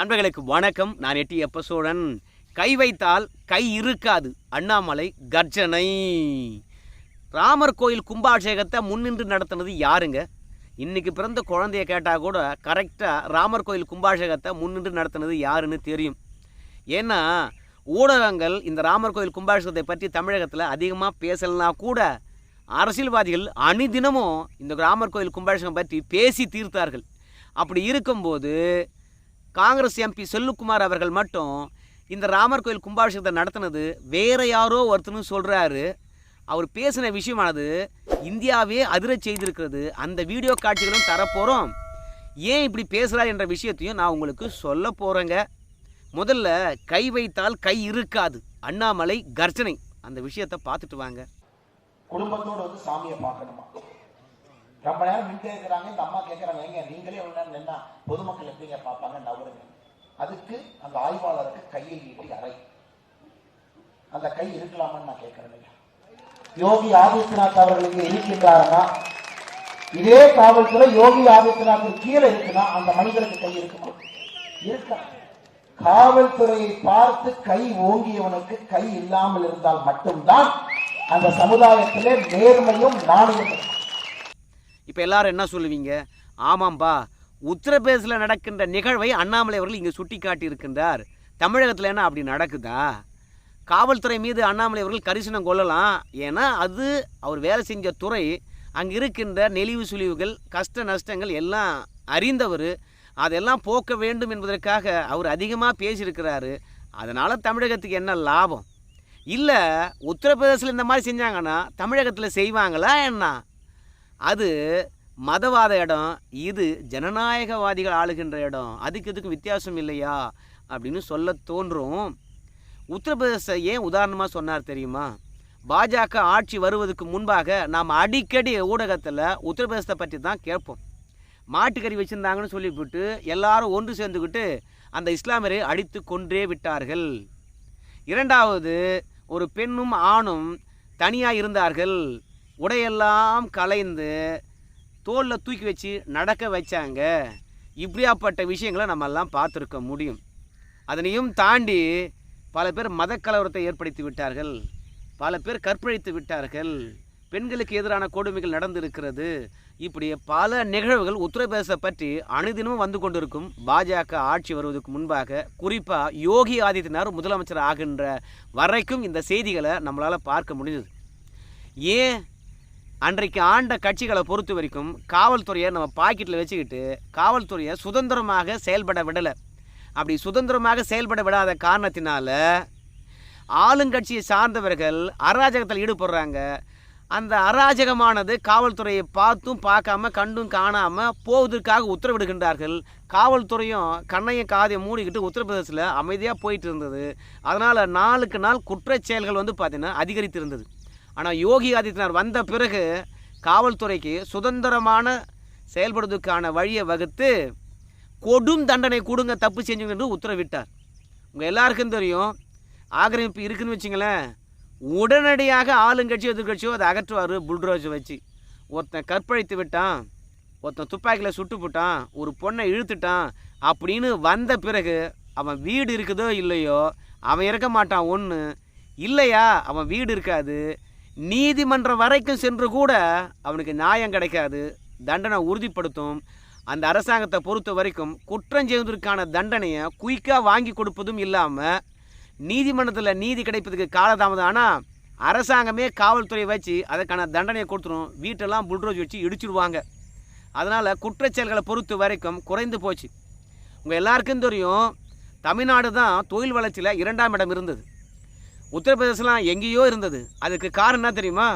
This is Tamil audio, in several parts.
நண்பர்களுக்கு வணக்கம். நான் எட்டி எப்பசோழன். கை வைத்தால் கை இருக்காது. அண்ணாமலை கர்ஜனை. ராமர் கோயில் கும்பாபிஷேகத்தை முன்னின்று நடத்தினது யாருங்க? இன்றைக்கி பிறந்த குழந்தைய கேட்டால் கூட கரெக்டாக ராமர் கோயில் கும்பாபிஷேகத்தை முன்னின்று நடத்தினது யாருன்னு தெரியும். ஏன்னா ஊடகங்கள் இந்த ராமர் கோயில் கும்பாபிஷேகத்தை பற்றி தமிழகத்தில் அதிகமாக பேசலைனா கூட அரசியல்வாதிகள் அணிதினமும் இந்த ராமர் கோயில் கும்பாபிஷேகம் பற்றி பேசி தீர்த்தார்கள். அப்படி இருக்கும்போது காங்கிரஸ் எம்பி செல்லுக்குமார் அவர்கள் மட்டும் இந்த ராமர் கோயில் கும்பாபிஷேகத்தை நடத்தினது வேற யாரோ ஒருத்தர்னு சொல்கிறாரு அவர் பேசின விஷயமானது இந்தியாவே அதிர செய்திருக்கிறது. அந்த வீடியோ காட்சிகளும் தரப்போகிறோம் ஏன் இப்படி பேசுகிறார் என்ற விஷயத்தையும் நான் உங்களுக்கு சொல்ல போகிறேங்க முதல்ல கை வைத்தால் கை இருக்காது. அண்ணாமலை கர்ஜனை. அந்த விஷயத்தை பார்த்துட்டு வாங்க. குடும்பத்தோடு வந்து சாமியை பார்க்கணுமா? ரொம்ப நேரம் நின்று இருக்கிறாங்க. இந்த அம்மா கேட்கறாங்க எங்க நீங்களே எவ்வளவு நேரம் நின்னா பொதுமக்கள் எப்படிங்க பார்ப்பாங்க? நவருங்க. அதுக்கு அந்த ஆய்வாளருக்கு கையை நீட்டி அறை. அந்த கை இருக்கலாமான்னு நான் கேட்கிறேன் யோகி ஆதித்யநாத் அவர்கள் இங்க இருக்கின்றாருன்னா இதே காவல்துறை யோகி ஆதித்யநாத் கீழே இருக்குன்னா அந்த மனிதருக்கு கை இருக்குமா? இருக்கா. காவல்துறையை பார்த்து கை ஓங்கியவனுக்கு கை இல்லாமல் இருந்தால் மட்டும்தான் அந்த சமுதாயத்திலே நேர்மையும் நாணயமும். இப்போ எல்லாரும் என்ன சொல்லுவீங்க? ஆமாம்பா உத்தரப்பிரதேசில் நடக்கின்ற நிகழ்வை அண்ணாமலை அவர்கள் இங்கே சுட்டி காட்டியிருக்கின்றார் தமிழகத்தில் என்ன அப்படி நடக்குதா? காவல்துறை மீது அண்ணாமலை அவர்கள் கரிசனம் கொள்ளலாம். ஏன்னா அது அவர் வேலை செஞ்ச துறை. அங்கே இருக்கின்ற நெளிவு சுழிவுகள் கஷ்ட நஷ்டங்கள் எல்லாம் அறிந்தவர். அதெல்லாம் போக்க வேண்டும் என்பதற்காக அவர் அதிகமாக பேசியிருக்கிறாரு. அதனால் தமிழகத்துக்கு என்ன லாபம்? இல்லை உத்தரப்பிரதேசத்தில் இந்த மாதிரி செஞ்சாங்கன்னா தமிழகத்தில் செய்வாங்களா என்ன? அது மதவாத இடம் இது ஜனநாயகவாதிகள் ஆளுகின்ற இடம் அதுக்கு இதுக்கு வித்தியாசம் இல்லையா? அப்படின்னு சொல்ல தோன்றும். உத்தரப்பிரதேச ஏன் உதாரணமாக சொன்னார் தெரியுமா? பாஜக ஆட்சி வருவதற்கு முன்பாக நாம் அடிக்கடி ஊடகத்தில் உத்தரப்பிரதேசத்தை பற்றி தான் கேட்போம். மாட்டுக்கறி வச்சுருந்தாங்கன்னு சொல்லிவிட்டு எல்லாரும் ஒன்று சேர்ந்துக்கிட்டு அந்த இஸ்லாமியரை அடித்து கொன்றே விட்டார்கள். இரண்டாவது ஒரு பெண்ணும் ஆணும் தனியாக இருந்தார்கள். உடையெல்லாம் கலைந்து தோலில் தூக்கி வச்சு நடக்க வச்சாங்க. இப்படியாப்பட்ட விஷயங்களை நம்ம எல்லாம் பார்த்துருக்க முடியும். அதனையும் தாண்டி பல பேர் மதக்கலவரத்தை ஏற்படுத்தி விட்டார்கள். பல பேர் கற்பழித்து விட்டார்கள். பெண்களுக்கு எதிரான கொடுமைகள் நடந்திருக்கிறது. இப்படி பல நிகழ்வுகள் உத்தரப்பிரதேச பற்றி அனுதினமும் வந்து கொண்டிருக்கும். பாஜக ஆட்சி வருவதற்கு முன்பாக குறிப்பாக யோகி ஆதித்யநாத் முதலமைச்சர் ஆகின்ற வரைக்கும் இந்த செய்திகளை நம்மளால் பார்க்க முடிஞ்சது. ஏன் அன்றைக்கு ஆண்ட கட்சிகளை பொறுத்த வரைக்கும் காவல்துறையை நம்ம பாக்கெட்டில் வச்சுக்கிட்டு காவல்துறையை சுதந்திரமாக செயல்பட விடலை. அப்படி சுதந்திரமாக செயல்பட விடாத காரணத்தினால ஆளுங்கட்சியை சார்ந்தவர்கள் அராஜகத்தில் ஈடுபடுறாங்க. அந்த அராஜகமானது காவல்துறையை பார்த்தும் பார்க்காம கண்டும் காணாமல் போவதற்காக உத்தரவிடுகின்றார்கள். காவல்துறையும் கண்ணையும் காதையும் மூடிக்கிட்டு உத்தரப்பிரதேசத்தில் அமைதியாக போயிட்டு இருந்தது. அதனால் நாளுக்கு நாள் குற்றச்செயல்கள் வந்து பார்த்திங்கன்னா அதிகரித்து இருந்தது ஆனால் யோகி ஆதித்யநாத் வந்த பிறகு காவல்துறைக்கு சுதந்திரமான செயல்படுவதற்கான வழியை வகுத்து கொடும் தண்டனை கொடுங்க தப்பு செஞ்சுங்க என்று உத்தரவிட்டார். உங்கள் எல்லாருக்கும் தெரியும். ஆக்கிரமிப்பு இருக்குதுன்னு வச்சுங்களேன். உடனடியாக ஆளுங்கட்சியோ எதிர்கட்சியோ அதை அகற்றுவார் புல்ட்ரோஜ் வச்சு. ஒருத்தன் கற்பழித்து விட்டான் ஒருத்தன் துப்பாக்கியில் சுட்டு போட்டான் ஒரு பொண்ணை இழுத்துட்டான் அப்படின்னு வந்த பிறகு அவன் வீடு இருக்குதோ இல்லையோ அவன் இறக்க மாட்டான் ஒன்று இல்லையா? அவன் வீடு இருக்காது. நீதிமன்றம் வரைக்கும் சென்று கூட அவனுக்கு நியாயம் கிடைக்காது. தண்டனை உறுதிப்படுத்தும். அந்த அரசாங்கத்தை பொறுத்த வரைக்கும் குற்றம் செய்வதற்கான தண்டனையை குயிக்காக வாங்கி கொடுப்பதும் இல்லாமல் நீதிமன்றத்தில் நீதி கிடைப்பதுக்கு காலதாமதம். ஆனால் அரசாங்கமே காவல்துறை வச்சு அதுக்கான தண்டனையை கொடுத்துரும். வீட்டெல்லாம் புல்ரோஜ் வச்சு இடிச்சிடுவாங்க அதனால் குற்றச்செயல்களை பொறுத்த வரைக்கும் குறைந்து போச்சு. உங்கள் எல்லாருக்கும் தெரியும் தமிழ்நாடு தான் தொழில் வளர்ச்சியில் இரண்டாம் இடம் இருந்தது. உத்தரப்பிரதேசலாம் எங்கேயோ இருந்தது. அதுக்கு காரணம் என்ன தெரியுமா?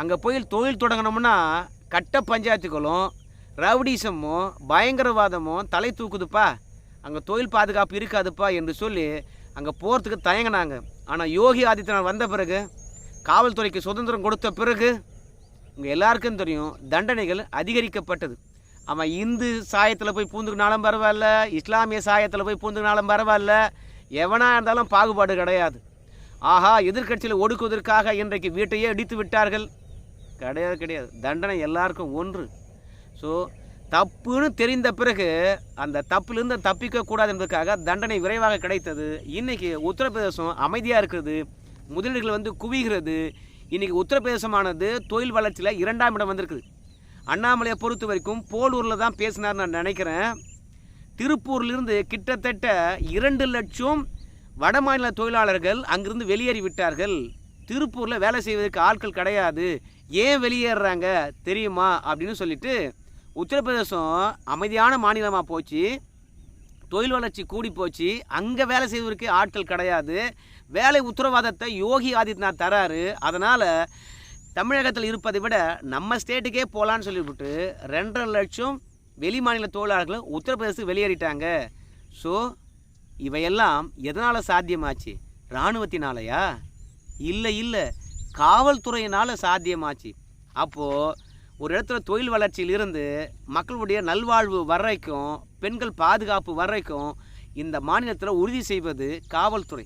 அங்கே போய் தொழில் தொடங்கினோம்னா கட்ட பஞ்சாயத்துகளும் ரவுடிசமும் பயங்கரவாதமும் தலை தூக்குதுப்பா. அங்கே தொழில் பாதுகாப்பு இருக்காதுப்பா என்று சொல்லி அங்கே போகிறதுக்கு தயங்கினாங்க. ஆனால் யோகி ஆதித்யநாத் வந்த பிறகு காவல்துறைக்கு சுதந்திரம் கொடுத்த பிறகு உங்கள் எல்லாருக்கும் தெரியும் தண்டனைகள் அதிகரிக்கப்பட்டது. அவன் இந்து சாயத்தில் போய் பூந்துக்கினாலும் பரவாயில்ல இஸ்லாமிய சாயத்தில் போய் பூந்துக்கினாலும் பரவாயில்ல எவனாக இருந்தாலும் பாகுபாடு கிடையாது. ஆஹா எதிர்க்கட்சியில் ஒடுக்குவதற்காக இன்றைக்கு வீட்டையே இடித்து விட்டார்கள். கிடையாது கிடையாது. தண்டனை எல்லாருக்கும் ஒன்று. ஸோ தப்புன்னு தெரிந்த பிறகு அந்த தப்பிலிருந்து தப்பிக்க கூடாது என்பதற்காக தண்டனை விரைவாக கிடைத்தது. இன்றைக்கி உத்தரப்பிரதேசம் அமைதியாக இருக்கிறது. முதலீடுகள் வந்து குவிகிறது. இன்றைக்கி உத்தரப்பிரதேசமானது தொழில் வளர்ச்சியில் இரண்டாம் இடம் வந்திருக்குது. அண்ணாமலையை பொறுத்த வரைக்கும் போலூரில் தான் பேசினார் நான் நினைக்கிறேன். திருப்பூர்லேருந்து கிட்டத்தட்ட இரண்டு லட்சம் வடமாநில தொழிலாளர்கள் அங்கிருந்து வெளியேறி விட்டார்கள். திருப்பூரில் வேலை செய்வதற்கு ஆட்கள் கிடையாது. ஏன் வெளியேறுறாங்க? தெரியுமா? அப்படின்னு சொல்லிட்டு உத்தரப்பிரதேசம் அமைதியான மாநிலமாக போச்சு. தொழில் வளர்ச்சி கூடி போச்சு. அங்கே வேலை செய்வதற்கு ஆட்கள் கிடையாது. வேலை உத்தரவாதத்தை யோகி ஆதித்யநாத் தராரு. அதனால் தமிழகத்தில் இருப்பதை விட நம்ம ஸ்டேட்டுக்கே போகலான்னு சொல்லிவிட்டு ரெண்டரை லட்சம் வெளி மாநில தொழிலாளர்கள் உத்தரப்பிரதேசத்துக்கு வெளியேறிட்டாங்க. ஸோ இவையெல்லாம் எதனால் சாத்தியமாச்சு? இராணுவத்தினாலையா? இல்லை இல்லை. காவல்துறையினால் சாத்தியமாச்சு. அப்போது ஒரு இடத்துல தொழில் வளர்ச்சியில் இருந்து மக்களுடைய நல்வாழ்வு வர்றைக்கும் பெண்கள் பாதுகாப்பு வர்றைக்கும் இந்த மாநிலத்தில் உறுதி செய்வது காவல்துறை.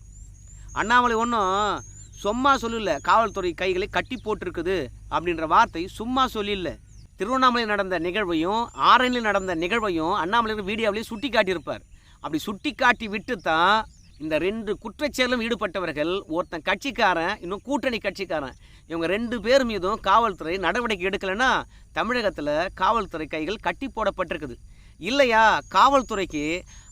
அண்ணாமலை ஒன்றும் சும்மா சொல்லல காவல்துறை கைகளை கட்டி போட்டிருக்குது அப்படின்ற வார்த்தை சும்மா சொல்லல திருவண்ணாமலை நடந்த நிகழ்வையும் ஆரணியில் நடந்த நிகழ்வையும் அண்ணாமலை வீடியோவிலேயே சுட்டி காட்டியிருப்பார் அப்படி சுட்டி காட்டி விட்டு தான் இந்த ரெண்டு குற்றச்செயலும் ஈடுபட்டவர்கள் ஒருத்தன் கட்சிக்காரன் இன்னும் கூட்டணி கட்சிக்காரன். இவங்க ரெண்டு பேர் மீதும் காவல்துறை நடவடிக்கை எடுக்கலைன்னா தமிழகத்தில் காவல்துறை கைகள் கட்டி போடப்பட்டிருக்குது. இல்லையா? காவல்துறைக்கு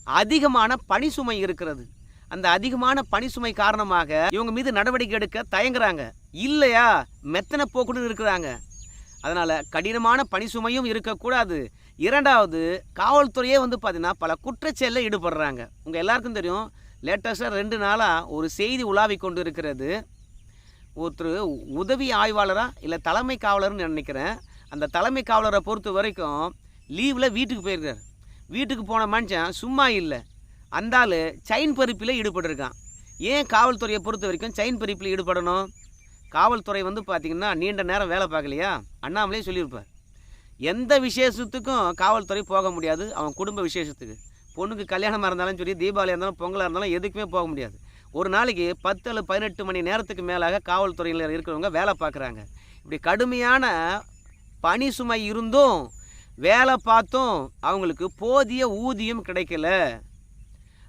அதிகமான பணி சுமை இருக்கிறது. அந்த அதிகமான பணி சுமை காரணமாக இவங்க மீது நடவடிக்கை எடுக்க தயங்குறாங்க. இல்லையா? மெத்தனை போக்குன்னு இருக்கிறாங்க. அதனால் கடினமான பணி சுமையும் இருக்கக்கூடாது. இரண்டாவது காவல்துறையே வந்து பார்த்தீங்கன்னா பல குற்றச்செயலில் ஈடுபடுறாங்க. உங்கள் எல்லாருக்கும் தெரியும் லேட்டஸ்ட்டாக ரெண்டு நாளாக ஒரு செய்தி உலாவிக் கொண்டு இருக்கிறது ஒருத்தர் உதவி ஆய்வாளராக இல்லை தலைமை காவலர்னு நினைக்கிறேன். அந்த தலைமை காவலரை பொறுத்த வரைக்கும் லீவில் வீட்டுக்கு போயிருக்கார். வீட்டுக்கு போன மனுஷன் சும்மா இல்லை. அந்த ஆள் செயின் பறிப்பில் ஈடுபட்டிருக்கான். ஏன் காவல்துறையை பொறுத்த வரைக்கும் செயின் பறிப்பில் ஈடுபடணும்? காவல்துறை வந்து பார்த்திங்கன்னா நீண்ட நேரம் வேலை பார்க்கலையா? அண்ணாமலே சொல்லியிருப்பார். எந்த விசேஷத்துக்கும் காவல்துறை போக முடியாது. அவன் குடும்ப விசேஷத்துக்கு. பொண்ணுக்கு கல்யாணமாக இருந்தாலும் சரி தீபாவளியாக இருந்தாலும் பொங்கலாக இருந்தாலும் எதுக்குமே போக முடியாது. ஒரு நாளைக்கு பத்து அல்லது பதினெட்டு மணி நேரத்துக்கு மேலாக காவல்துறையில் இருக்கிறவங்க வேலை பார்க்குறாங்க. இப்படி கடுமையான பணி சுமை இருந்தும் வேலை பார்த்தும் அவங்களுக்கு போதிய ஊதியம் கிடைக்கல.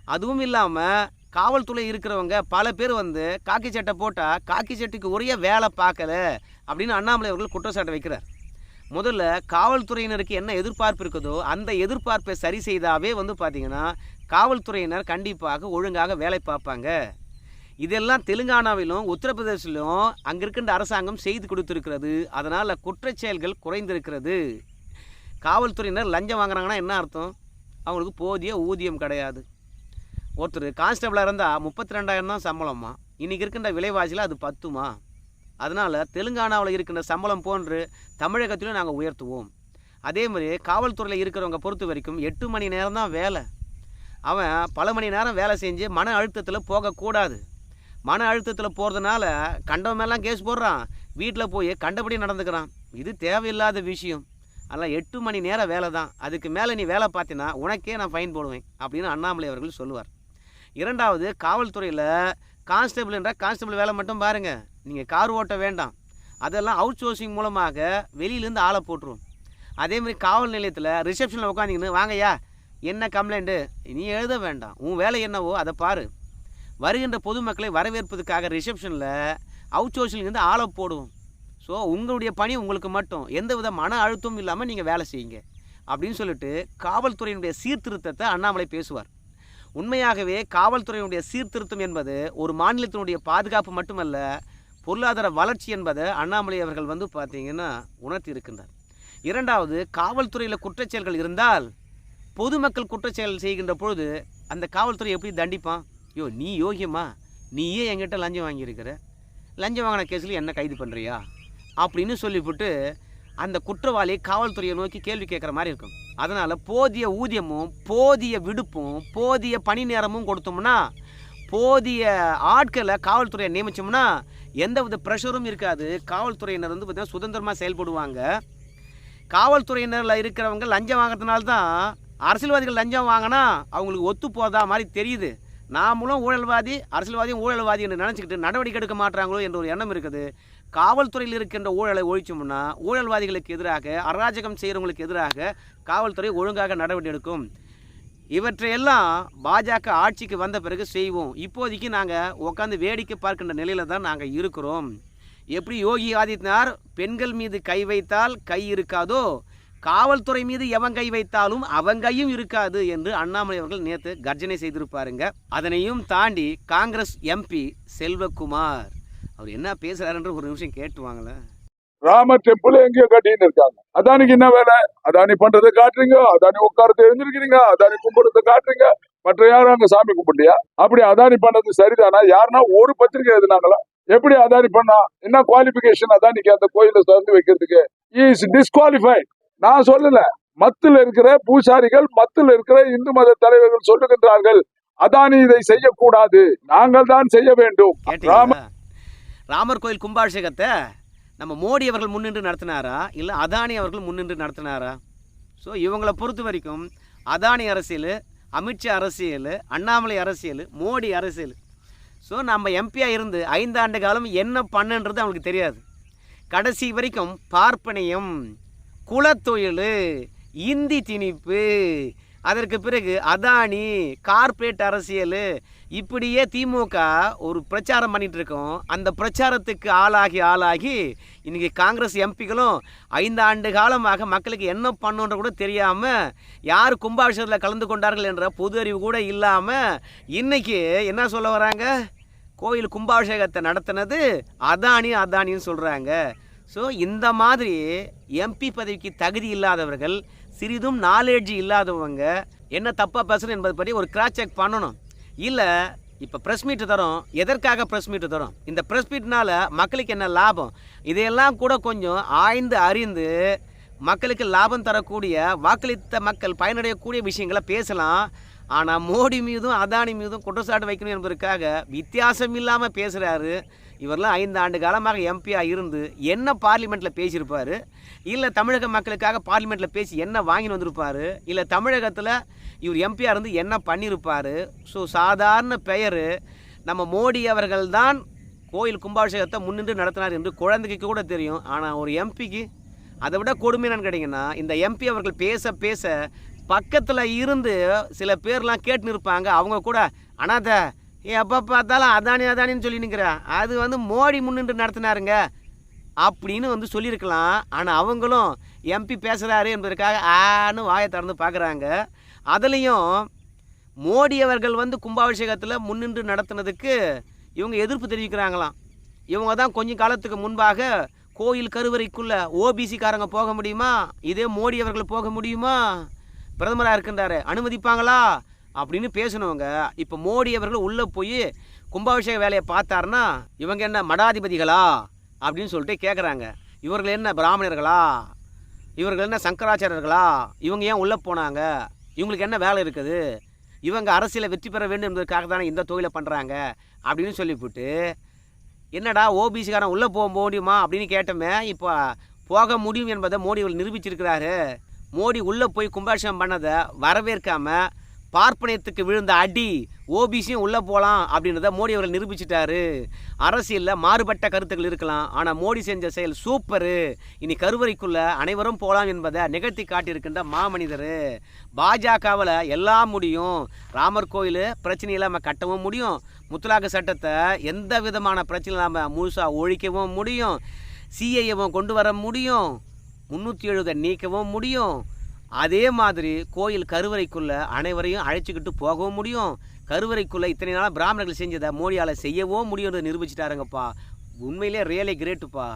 அதுவும் இல்லாமல் காவல்துறை இருக்கிறவங்க பல பேர் வந்து காக்கி சட்டை போட்டால் காக்கி சட்டைக்கு உரிய வேலை பார்க்கல அப்படின்னு அண்ணாமலை அவர்கள் குற்றச்சாட்டு வைக்கிறார். முதல்ல காவல்துறையினருக்கு என்ன எதிர்பார்ப்பு இருக்குதோ அந்த எதிர்பார்ப்பை சரி செய்தாவே வந்து பார்த்திங்கன்னா காவல்துறையினர் கண்டிப்பாக ஒழுங்காக வேலை பார்ப்பாங்க. இதெல்லாம் தெலுங்கானாவிலும் உத்தரப்பிரதேசிலும் அங்கே இருக்கின்ற அரசாங்கம் செய்து கொடுத்துருக்கிறது. அதனால் குற்றச்செயல்கள் குறைந்திருக்கிறது. காவல்துறையினர் லஞ்சம் வாங்குறாங்கன்னா என்ன அர்த்தம்? அவங்களுக்கு போதிய ஊதியம் கிடையாது. ஒருத்தர் கான்ஸ்டபிளாக இருந்தால் முப்பத்தி ரெண்டாயிரம் தான் சம்பளமா? இன்றைக்கி இருக்கின்ற விலைவாசியில் அது பத்துமா? அதனால் தெலுங்கானாவில் இருக்கின்ற சம்பளம் போன்று தமிழகத்திலும் நாங்கள் உயர்த்துவோம். அதே மாதிரி காவல்துறையில் இருக்கிறவங்க பொறுத்த வரைக்கும் எட்டு மணி நேரம் தான் வேலை. அவன் பல மணி நேரம் வேலை செஞ்சு மன அழுத்தத்தில் போகக்கூடாது மன அழுத்தத்தில் போகிறதுனால கண்டவமெல்லாம் கேஸ் போடுறான். வீட்டில் போய் கண்டபடி நடந்துக்கிறான். இது தேவையில்லாத விஷயம். அதனால் எட்டு மணி நேரம் வேலை தான். அதுக்கு மேலே நீ வேலை பார்த்தினா உனக்கே நான் ஃபைன் போடுவேன் அப்படின்னு அண்ணாமலை அவர்கள் சொல்லுவார். இரண்டாவது காவல்துறையில் கான்ஸ்டபிள் என்றால் கான்ஸ்டபிள் வேலை மட்டும் பாருங்கள் நீங்கள் கார் ஓட்ட வேண்டாம். அதெல்லாம் அவுட் சோர்சிங் மூலமாக வெளியிலேருந்து ஆளை போட்டுரும். அதேமாதிரி காவல் நிலையத்தில் ரிசப்ஷனில் உட்காந்திங்கன்னு வாங்கய்யா என்ன கம்ப்ளைண்ட்டு நீ எழுத வேண்டாம். உன் வேலை என்னவோ அதை பாரு. வருகின்ற பொதுமக்களை வரவேற்பதற்காக ரிசப்ஷனில் அவுட் சோர்சிங்லேருந்து ஆளை போடுவோம். ஸோ உங்களுடைய பணி உங்களுக்கு மட்டும். எந்த வித மன அழுத்தமும் இல்லாமல் நீங்கள் வேலை செய்யுங்க. அப்படின்னு சொல்லிட்டு காவல்துறையினுடைய சீர்திருத்தத்தை அண்ணாமலை பேசுவார். உண்மையாகவே காவல்துறையினுடைய சீர்திருத்தம் என்பது ஒரு மாநிலத்தினுடைய பாதுகாப்பு மட்டுமல்ல பொருளாதார வளர்ச்சி என்பதை அண்ணாமலை அவர்கள் வந்து பார்த்தீங்கன்னா உணர்த்தி இருக்கின்றார் இரண்டாவது காவல்துறையில் குற்றச்செயல்கள் இருந்தால் பொதுமக்கள் குற்றச்செயல் செய்கின்ற பொழுது அந்த காவல்துறை எப்படி தண்டிப்பான்? யோ நீ யோகியமா நீயே என்கிட்ட லஞ்சம் வாங்கியிருக்கிற. லஞ்சம் வாங்கின கேஸில் என்ன கைது பண்ணுறியா அப்படின்னு சொல்லிவிட்டு அந்த குற்றவாளி காவல்துறையை நோக்கி கேள்வி கேட்குற மாதிரி இருக்கும். அதனால் போதிய ஊதியமும் போதிய விடுப்பும் போதிய பணி நேரமும் கொடுத்தோம்னா போதிய ஆட்களை காவல்துறையை நியமித்தோம்னா எந்தவித ப்ரெஷரும் இருக்காது. காவல்துறையினர் வந்து பார்த்திங்கன்னா சுதந்திரமாக செயல்படுவாங்க. காவல்துறையினரில் இருக்கிறவங்க லஞ்சம் வாங்குறதுனால தான் அரசியல்வாதிகள் லஞ்சம் வாங்கினா அவங்களுக்கு ஒத்து போதா மாதிரி தெரியுது. நாமளும் ஊழல்வாதி அரசியல்வாதியும் ஊழல்வாதி என்று நினச்சிக்கிட்டு நடவடிக்கை எடுக்க மாட்டாங்களோ என்ற ஒரு எண்ணம் இருக்குது. காவல்துறையில் இருக்கின்ற ஊழலை ஒழிச்சோம்னா ஊழல்வாதிகளுக்கு எதிராக அராஜகம் செய்கிறவங்களுக்கு எதிராக காவல்துறை ஒழுங்காக நடவடிக்கை எடுக்கும். இவற்றையெல்லாம் பாஜக ஆட்சிக்கு வந்த பிறகு செய்வோம். இப்போதைக்கு நாங்கள் உட்காந்து வேடிக்கை பார்க்கின்ற நிலையில் தான் நாங்கள் இருக்கிறோம். எப்படி யோகி ஆதித்யநாத் பெண்கள் மீது கை வைத்தால் கை இருக்காதோ காவல்துறை மீது எவன் கை வைத்தாலும் அவன் கையும் இருக்காது என்று அண்ணாமலை அவர்கள் நேற்று கர்ஜனை செய்திருப்பாருங்க. அதனையும் தாண்டி காங்கிரஸ் எம்பி செல்வகுமார். அவர் என்ன பேசுறாருன்ற ஒரு நிமிஷம் கேட்டுவாங்களேன் ராமர் டெம்பிள் எங்கேயோ கட்டின்னு இருக்காங்க. அதானிக்கு என்ன வேலை? அதானி பண்றதை காட்டுறீங்க. அதானி உட்காரத்தை எழுந்திருக்கிறீங்க அதானி கும்பிடுறதை காட்டுறீங்க. மற்ற யாரும் அங்க சாமி கும்பிட்டியா அப்படி அதானி பண்ணது சரிதானா? யாருன்னா ஒரு பத்திரிகை எழுதினாங்களா? எப்படி அதானி பண்ணா? என்ன குவாலிபிகேஷன் அதானிக்கு அந்த கோயில திறந்து வைக்கிறதுக்கு? இஸ் டிஸ்குவாலிஃபைட் நான் சொல்லல. மத்தில் இருக்கிற பூசாரிகள் மத்தில் இருக்கிற இந்து மத தலைவர்கள் சொல்லுகின்றார்கள் அதானி இதை செய்யக்கூடாது. நாங்கள் தான் செய்ய வேண்டும். கேட்டீங்களா? ராமர் கோயில் கும்பாபிஷேகத்தை நம்ம மோடி அவர்கள் முன்னின்று நடத்தினாரா? இல்லை அதானி அவர்கள் முன்னின்று நடத்தினாரா? ஸோ இவங்களை பொறுத்த வரைக்கும் அதானி அரசியல் அமித்ஷா அரசியல் அண்ணாமலை அரசியல் மோடி அரசியல். ஸோ நம்ம எம்பியாக இருந்து ஐந்தாண்டு காலம் என்ன பண்ணுன்றது அவங்களுக்கு தெரியாது. கடைசி வரைக்கும் பார்ப்பனியம் குலத்தொழில் இந்தி திணிப்பு அதற்கு பிறகு அதானி கார்ப்பரேட் அரசியல். இப்படியே திமுக ஒரு பிரச்சாரம் பண்ணிட்டு இருக்கோம் அந்த பிரச்சாரத்துக்கு ஆளாகி ஆளாகி இன்றைக்கி காங்கிரஸ் எம்பிகளும் ஐந்து ஆண்டு காலமாக மக்களுக்கு என்ன பண்ணுன்ற கூட தெரியாமல் யார் கும்பாபிஷேகத்தில் கலந்து கொண்டார்கள் என்ற பொது அறிவு கூட இல்லாமல் இன்றைக்கி என்ன சொல்ல வராங்க? கோயில் கும்பாபிஷேகத்தை நடத்தினது அதானி அதானின்னு சொல்கிறாங்க ஸோ இந்த மாதிரி எம்பி பதவிக்கு தகுதி இல்லாதவர்கள் சிறிதும் நாலேஜ் இல்லாதவங்க என்ன தப்பாக பேசணும் என்பது பற்றி ஒரு கிராஸ் செக் பண்ணணும். இல்லை இப்போ ப்ரெஸ் மீட்டு தரோம் எதற்காக ப்ரெஸ் மீட்டு தரோம்? இந்த ப்ரெஸ் மீட்னால் மக்களுக்கு என்ன லாபம்? இதையெல்லாம் கூட கொஞ்சம் ஆய்ந்து அறிந்து மக்களுக்கு லாபம் தரக்கூடிய வாக்களித்த மக்கள் பயனடையக்கூடிய விஷயங்களை பேசலாம். ஆனால் மோடி மீதும் அதானி மீதும் குற்றச்சாட்டு வைக்கணும் என்பதற்காக வித்தியாசம் இல்லாமல் பேசுகிறாரு இவரெல்லாம் ஐந்து ஆண்டு காலமாக எம்பியாக இருந்து என்ன பார்லிமெண்ட்டில் பேசியிருப்பார்? இல்லை தமிழக மக்களுக்காக பார்லிமெண்ட்டில் பேசி என்ன வாங்கின்னு வந்திருப்பார்? இல்லை தமிழகத்தில் இவர் எம்பியாக இருந்து என்ன பண்ணியிருப்பார்? ஸோ சாதாரண பெயர் நம்ம மோடி அவர்கள்தான் கோயில் கும்பாபிஷேகத்தை முன்னின்று நடத்தினார் என்று குழந்தைக்கு கூட தெரியும். ஆனால் ஒரு எம்பிக்கு அதை விட கொடுமை என்னன்னு கேட்டிங்கன்னா இந்த எம்பி அவர்கள் பேச பேச பக்கத்தில் இருந்து சில பேர்லாம் கேட்டுன்னு இருப்பாங்க. அவங்க கூட அனாத எப்போ பார்த்தாலும் அதானி அதானின்னு சொல்லி நிற்கிறேன் அது வந்து மோடி முன்னின்று நடத்தினாருங்க. அப்படின்னு வந்து சொல்லியிருக்கலாம். ஆனால் அவங்களும் எம்பி பேசுகிறாரு என்பதற்காக ஆன்னு வாயை திறந்து பார்க்குறாங்க. அதுலேயும் மோடி அவர்கள் வந்து கும்பாபிஷேகத்தில் முன்னின்று நடத்தினதுக்கு இவங்க எதிர்ப்பு தெரிவிக்கிறாங்களாம். இவங்க தான் கொஞ்சம் காலத்துக்கு முன்பாக கோயில் கருவறைக்குள்ளே ஓபிசிக்காரங்க போக முடியுமா? இதே மோடி அவர்கள் போக முடியுமா? பிரதமராக இருக்கின்றாரு. அனுமதிப்பாங்களா? அப்படின்னு பேசினவங்க இப்போ மோடி அவர்கள் உள்ளே போய் கும்பாபிஷேக வேலையை பார்த்தாருன்னா இவங்க என்ன மடாதிபதிகளா? அப்படின்னு சொல்லிட்டு கேட்குறாங்க இவர்கள் என்ன பிராமணர்களா? இவர்கள் என்ன சங்கராச்சாரியர்களா? இவங்க ஏன் உள்ளே போனாங்க? இவங்களுக்கு என்ன வேலை இருக்குது? இவங்க அரசியலை வெற்றி பெற வேண்டும் என்பதற்காக தானே இந்த தொழிலை பண்ணுறாங்க அப்படின்னு சொல்லிவிட்டு என்னடா ஓபிசிக்காரன் உள்ளே போக முடியுமா? அப்படின்னு கேட்டோமே இப்போ போக முடியும் என்பதை மோடி அவர்கள் நிரூபிச்சிருக்கிறாரு. மோடி உள்ளே போய் கும்பாபிஷேகம் பண்ணதை வரவேற்காமல் பார்ப்பனியத்துக்கு விழுந்த அடி ஓபிசியும் உள்ளே போகலாம் அப்படின்றத மோடி அவர்கள் நிரூபிச்சிட்டாரு. அரசியலில் மாறுபட்ட கருத்துக்கள் இருக்கலாம் ஆனால் மோடி செஞ்ச செயல் சூப்பரு. இனி கருவறைக்குள்ளே அனைவரும் போகலாம் என்பதை நிகழ்த்தி காட்டியிருக்கின்ற மாமனிதர். பாஜகவில் எல்லாம் முடியும். ராமர் கோயில் பிரச்சனை இல்லாமல் கட்டவும் முடியும். முத்தலாக சட்டத்தை எந்த விதமான பிரச்சனை இல்லாமல் முழுசாக ஒழிக்கவும் முடியும். சிஐஏவும் கொண்டு வர முடியும். முந்நூற்றி எழுபதை நீக்கவும் முடியும். அதே மாதிரி கோயில் கருவறைக்குள்ள அனைவரையும் அழைச்சிக்கிட்டு போகவும் முடியும். கருவறைக்குள்ள இத்தனை நாளாக பிராமணர்கள் செஞ்சதை மோடியால் செய்யவும் முடியும்னு நிரூபிச்சிட்டாருங்கப்பா. உண்மையிலே ரியலே கிரேட்டுப்பா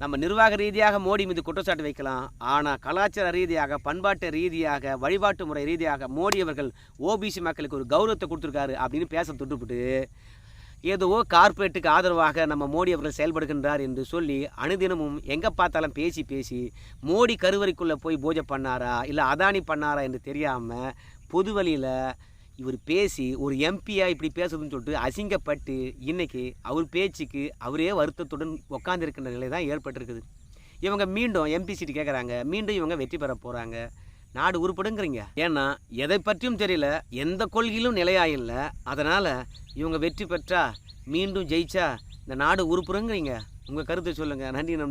நம்ம நிர்வாக ரீதியாக மோடி மீது குற்றச்சாட்டு வைக்கலாம். ஆனால் கலாச்சார ரீதியாக பண்பாட்டு ரீதியாக வழிபாட்டு முறை ரீதியாக மோடி அவர்கள் ஓபிசி மக்களுக்கு ஒரு கௌரவத்தை கொடுத்துருக்காரு அப்படின்னு பேச தொட்டுவிட்டு ஏதோ கார்ப்பரேட்டுக்கு ஆதரவாக நம்ம மோடி அவர்கள் செயல்படுகின்றார் என்று சொல்லி அனுதினமும் எங்கே பார்த்தாலும் பேசி பேசி மோடி கருவறைக்குள்ளே போய் பூஜை பண்ணாரா இல்லை அதானி பண்ணாரா என்று தெரியாமல் பொது வழியில் இவர் பேசி ஒரு எம்பியாக இப்படி பேசுதுன்னு சொல்லிட்டு அசிங்கப்பட்டு இன்றைக்கி அவர் பேச்சுக்கு அவரே வருத்தத்துடன் உட்காந்துருக்கின்ற நிலை தான் ஏற்பட்டிருக்குது. இவங்க மீண்டும் எம்பி சீட்டு கேட்குறாங்க மீண்டும் இவங்க வெற்றி பெற போகிறாங்க நாடு உருப்படுங்கிறீங்க. ஏன்னா எதை பற்றியும் தெரியல எந்த கொள்கையிலும் நிலையாயில்ல. அதனால் இவங்க வெற்றி பெற்றா மீண்டும் ஜெயிச்சா இந்த நாடு உருப்புறங்கிறீங்க உங்கள் கருத்தை சொல்லுங்கள் நன்றி நம்